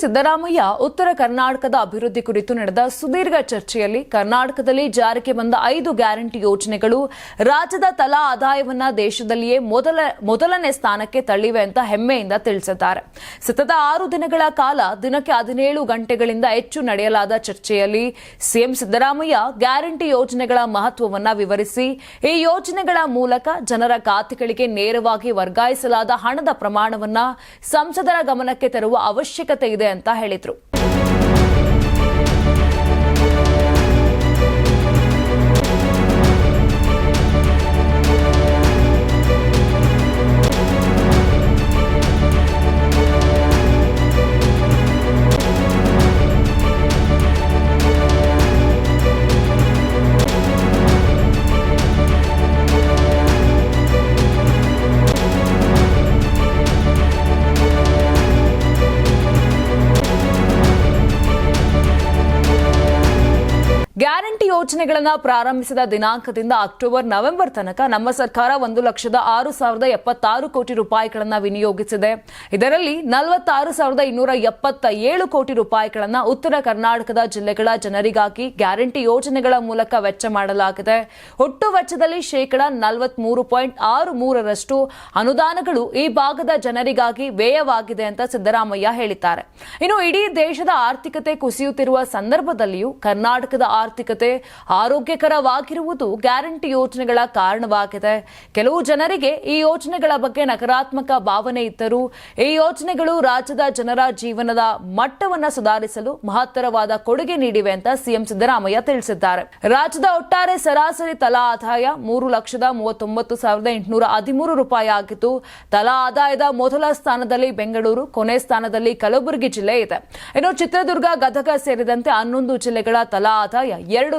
ಸಿದ್ದರಾಮಯ್ಯ ಉತ್ತರ ಕರ್ನಾಟಕದ ಅಭಿವೃದ್ಧಿ ಕುರಿತು ನಡೆದ ಸುದೀರ್ಘ ಚರ್ಚೆಯಲ್ಲಿ ಕರ್ನಾಟಕದಲ್ಲಿ ಜಾರಿಗೆ ಬಂದ ಐದು ಗ್ಯಾರಂಟಿ ಯೋಜನೆಗಳು ರಾಜ್ಯದ ತಲಾ ಆದಾಯವನ್ನ ದೇಶದಲ್ಲಿಯೇ ಮೊದಲ ಮೊದಲನೇ ಸ್ಥಾನಕ್ಕೆ ತಳ್ಳಿವೆ ಅಂತ ಹೆಮ್ಮೆಯಿಂದ ತಿಳಿಸಿದ್ದಾರೆ. ಸತತ ಆರು ದಿನಗಳ ಕಾಲ ದಿನಕ್ಕೆ ಹದಿನೇಳು ಗಂಟೆಗಳಿಂದ ಹೆಚ್ಚು ನಡೆಯಲಾದ ಚರ್ಚೆಯಲ್ಲಿ ಸಿಎಂ ಸಿದ್ದರಾಮಯ್ಯ ಗ್ಯಾರಂಟಿ ಯೋಜನೆಗಳ ಮಹತ್ವವನ್ನ ವಿವರಿಸಿ, ಈ ಯೋಜನೆಗಳ ಮೂಲಕ ಜನರ ಖಾತೆಗಳಿಗೆ ನೇರವಾಗಿ ವರ್ಗಾಯಿಸಲಾದ ಹಣದ ಪ್ರಮಾಣವನ್ನ ಸಂಸದರ ಗಮನಕ್ಕೆ ತರುವ ಅವಶ್ಯಕತೆ ಇದೆ ಅಂತ ಹೇಳಿದ್ರು. Guys, ಗ್ಯಾರಂಟಿ ಯೋಜನೆಗಳನ್ನ ಪ್ರಾರಂಭಿಸಿದ ದಿನಾಂಕದಿಂದ ಅಕ್ಟೋಬರ್, ನವೆಂಬರ್ ತನಕ ನಮ್ಮ ಸರ್ಕಾರ ಒಂದು ಲಕ್ಷದ ಆರು ಸಾವಿರದ ಎಪ್ಪತ್ತಾರು ಕೋಟಿ ರೂಪಾಯಿಗಳನ್ನು ವಿನಿಯೋಗಿಸಿದೆ. ಇದರಲ್ಲಿ ನಲವತ್ತಾರು ಸಾವಿರದ ಇನ್ನೂರ ಎಪ್ಪತ್ತ ಏಳು ಕೋಟಿ ರೂಪಾಯಿಗಳನ್ನು ಉತ್ತರ ಕರ್ನಾಟಕದ ಜಿಲ್ಲೆಗಳ ಜನರಿಗಾಗಿ ಗ್ಯಾರಂಟಿ ಯೋಜನೆಗಳ ಮೂಲಕ ವೆಚ್ಚ ಮಾಡಲಾಗಿದೆ. ಒಟ್ಟು ವೆಚ್ಚದಲ್ಲಿ ಶೇಕಡ ನಲವತ್ಮೂರು ಪಾಯಿಂಟ್ ಆರು ಮೂರರಷ್ಟು ಅನುದಾನಗಳು ಈ ಭಾಗದ ಜನರಿಗಾಗಿ ವ್ಯಯವಾಗಿದೆ ಅಂತ ಸಿದ್ದರಾಮಯ್ಯ ಹೇಳಿದ್ದಾರೆ. ಇನ್ನು ಇಡೀ ದೇಶದ ಆರ್ಥಿಕತೆ ಕುಸಿಯುತ್ತಿರುವ ಸಂದರ್ಭದಲ್ಲಿಯೂ ಕರ್ನಾಟಕದ ಆರ್ಥಿಕತೆ ಆರೋಗ್ಯಕರವಾಗಿರುವುದು ಗ್ಯಾರಂಟಿ ಯೋಜನೆಗಳ ಕಾರಣವಾಗಿದೆ. ಕೆಲವು ಜನರಿಗೆ ಈ ಯೋಜನೆಗಳ ಬಗ್ಗೆ ನಕಾರಾತ್ಮಕ ಭಾವನೆ ಇದ್ದರೂ ಈ ಯೋಜನೆಗಳು ರಾಜ್ಯದ ಜನರ ಜೀವನದ ಮಟ್ಟವನ್ನು ಸುಧಾರಿಸಲು ಮಹತ್ತರವಾದ ಕೊಡುಗೆ ನೀಡಿವೆ ಅಂತ ಸಿಎಂ ಸಿದ್ದರಾಮಯ್ಯ ತಿಳಿಸಿದ್ದಾರೆ. ರಾಜ್ಯದ ಒಟ್ಟಾರೆ ಸರಾಸರಿ ತಲಾ ಆದಾಯ ಮೂರು ಲಕ್ಷದ ಮೂವತ್ತೊಂಬತ್ತು ಸಾವಿರದ ಎಂಟುನೂರ ಹದಿಮೂರು ರೂಪಾಯಿ ಆಗಿದ್ದು, ತಲಾ ಆದಾಯದ ಮೊದಲ ಸ್ಥಾನದಲ್ಲಿ ಬೆಂಗಳೂರು, ಕೊನೆ ಸ್ಥಾನದಲ್ಲಿ ಕಲಬುರಗಿ ಜಿಲ್ಲೆ ಇದೆ. ಇನ್ನು ಚಿತ್ರದುರ್ಗ, ಗದಗ ಸೇರಿದಂತೆ ಹನ್ನೊಂದು ಜಿಲ್ಲೆಗಳ ತಲಾ ಆದಾಯ ಎರಡು